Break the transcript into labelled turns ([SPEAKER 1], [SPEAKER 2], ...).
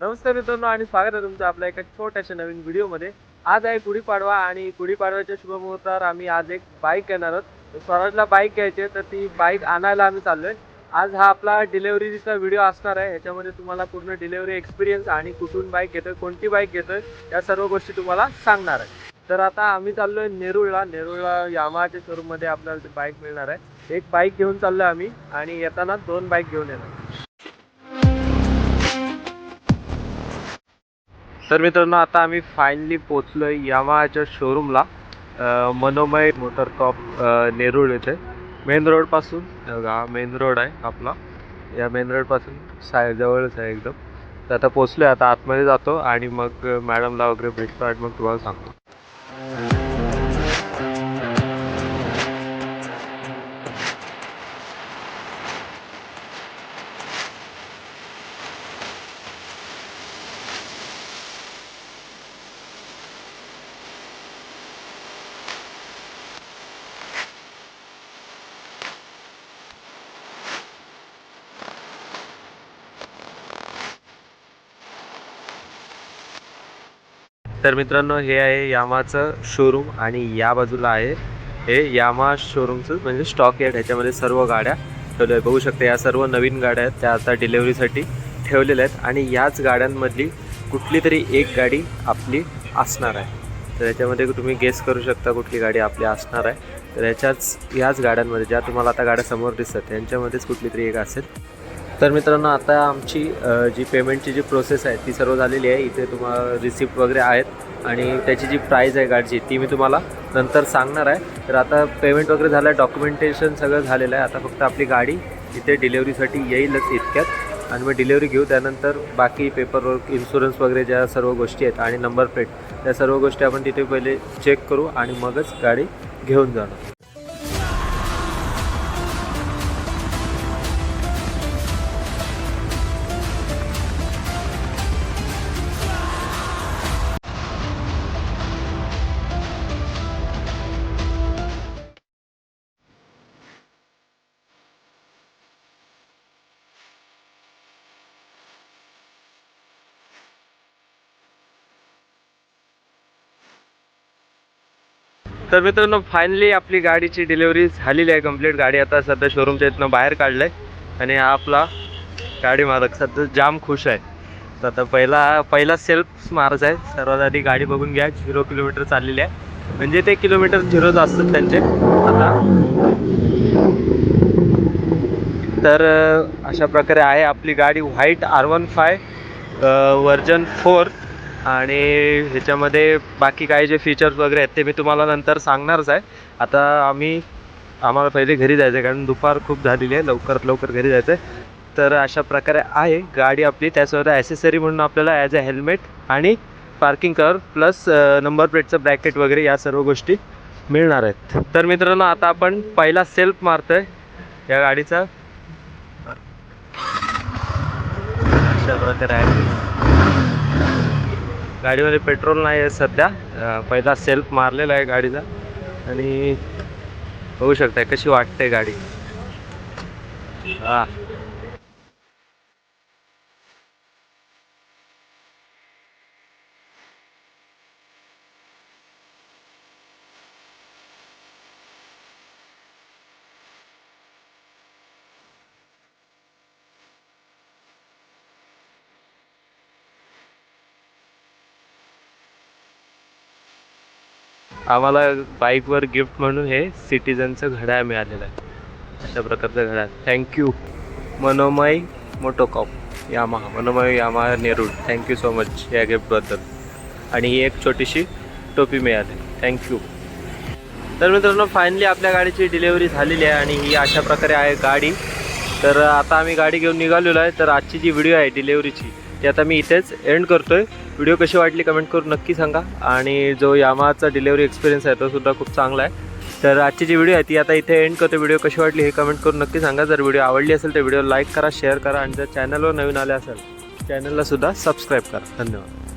[SPEAKER 1] नमस्कार मित्रांनो आणि स्वागत आहे तुमचं आपल्या एका छोट्याशा नवीन व्हिडिओमध्ये. आज आहे गुढीपाडवा आणि गुढीपाडव्याच्या शुभमुहूर्तावर आम्ही आज एक बाईक येणार आहोत. स्वराजला बाईक घ्यायची आहे, तर ती बाईक आणायला आम्ही चाललोय. आज हा आपला डिलेवरीचा व्हिडिओ असणार आहे. ह्याच्यामध्ये तुम्हाला पूर्ण डिलेवरी एक्सपिरियन्स आणि कुठून बाईक घेतोय कोणती बाईक घेतोय या सर्व गोष्टी तुम्हाला सांगणार आहे. तर आता आम्ही चाललोय नेरुळला. नेरुळला यामाहाच्या शोरूममध्ये आपल्याला बाईक मिळणार आहे. एक बाईक घेऊन चाललोय आम्ही आणि येताना दोन बाईक घेऊन येणार. तर मित्रांनो आता आम्ही फायनली पोचलोय यामाहाच्या शोरूमला मनोमय मोटर कॉप नेरूळ येथे. मेन रोडपासून बघा, हा मेन रोड आहे आपला. या मेन रोडपासून साय जवळच आहे एकदम. तर आता पोचलोय आता आतमध्ये जातो आणि मग मॅडमला वगैरे भेटतो आणि मग तुम्हाला सांगतो. तर मित्रांनो हे आहे यामाचं शोरूम आणि या बाजूला आहे हे यामा शोरूमचं म्हणजे स्टॉक यार्ड ह्याच्यामध्ये सर्व गाड्या ठेवल्या आहेत. बघू शकता या सर्व नवीन गाड्या आहेत. त्या आता डिलेवरीसाठी ठेवलेल्या आहेत. आणि याच गाड्यांमधली कुठली तरी एक गाडी आपली असणार आहे. तर याच्यामध्ये तुम्ही गेस करू शकता कुठली गाडी आपली असणार आहे. तर याच्याच याच गाड्यांमध्ये ज्या तुम्हाला आता गाड्या समोर दिसतात यांच्यामध्येच कुठली तरी एक असेल. तर मित्रांनो आता आमची जी पेमेंटची जी प्रोसेस आहे ती सर्व झालेली आहे. इथे तुम्हाला रिसिप्ट वगैरे आहेत आणि त्याची जी प्राईज आहे गाडीची ती मी तुम्हाला नंतर सांगणार आहे. तर आता पेमेंट वगैरे झालं आहे डॉक्युमेंटेशन सगळं झालेलं आहे. आता फक्त आपली गाडी इथे डिलेवरीसाठी येईलच इतक्यात. आणि मग डिलेवरी घेऊ त्यानंतर बाकी पेपरवर्क इन्शुरन्स वगैरे ज्या सर्व गोष्टी आहेत आणि नंबर प्लेट त्या सर्व गोष्टी आपण तिथे पहिले चेक करू आणि मगच गाडी घेऊन जाणार. तर मित्रांनो फायनली आपली गाडीची डिलिव्हरी झालेली आहे कंप्लीट गाडी आता सध्या शोरूमच्या इथनं बाहेर काढलं आहे आणि हा आपला गाडी मालक सध्या जाम खुश आहे. तर आता पहिला पहिला सेल्फ मार्च आहे. सर्वात आधी गाडी बघून घ्या. झिरो किलोमीटर चाललेली आहे. म्हणजे ते किलोमीटर झिरोच असतात त्यांचे. आता तर अशा प्रकारे आहे आपली गाडी. White R one five version four आणि ह्याच्यामध्ये बाकी काही जे फीचर्स वगैरे आहेत ते मी तुम्हाला नंतर सांगणारच आहे. आता आम्ही आम्हाला पहिले घरी जायचं आहे कारण दुपार खूप झालेली आहे लवकरात लवकर घरी जायचं आहे तर अशा प्रकारे आहे गाडी आपली त्यासोबत ॲसेसरी म्हणून आपल्याला ॲज अ हेल्मेट आणि पार्किंग कवर प्लस नंबर प्लेटचं ब्रॅकेट वगैरे या सर्व गोष्टी मिळणार आहेत. तर मित्रांनो आता आपण पहिला सेल्फ मारतो आहे या गाडीचा. अशा प्रकारे आहे. गाडीमध्ये पेट्रोल नाही आहे सध्या. पहिला सेल्फ मारलेला आहे गाडीचा. आणि बघू शकताय कशी वाटते गाडी. हा. आम्हाला बाईकवर गिफ्ट म्हणून हे सिटीजनचं घड्याळ मिळालेलं आहे. अशा प्रकारचं घड्याळ. Thank you Manomay Motocorp. Yamaha. Manomay Yamaha Nerul. Thank you so much या गिफ्टबद्दल आणि ही एक छोटीशी टोपी मिळाली. थँक्यू तर मित्रांनो फायनली आपल्या गाडीची डिलेवरी झालेली आहे आणि ही अशा प्रकारे आहे गाडी. तर आता आम्ही गाडी घेऊन निघालेलो आहे. तर आजची जी व्हिडिओ आहे डिलेवरीची ती आता मी इथेच एंड करतो आहे व्हिडिओ कशी वाटली कमेंट करून नक्की सांगा. आणि जो यामाचा डिलेवरी एक्सपिरियन्स आहे तो सुद्धा खूप चांगला आहे. तर आजची जी व्हिडिओ आहे ती आता इथे एंड करतो. व्हिडिओ कशी वाटली हे कमेंट करून नक्की सांगा. जर व्हिडिओ आवडली असेल तर व्हिडिओ लाईक करा शेअर करा. आणि जर चॅनलवर नवीन आले असेल चॅनलला सुद्धा सबस्क्राईब करा. धन्यवाद.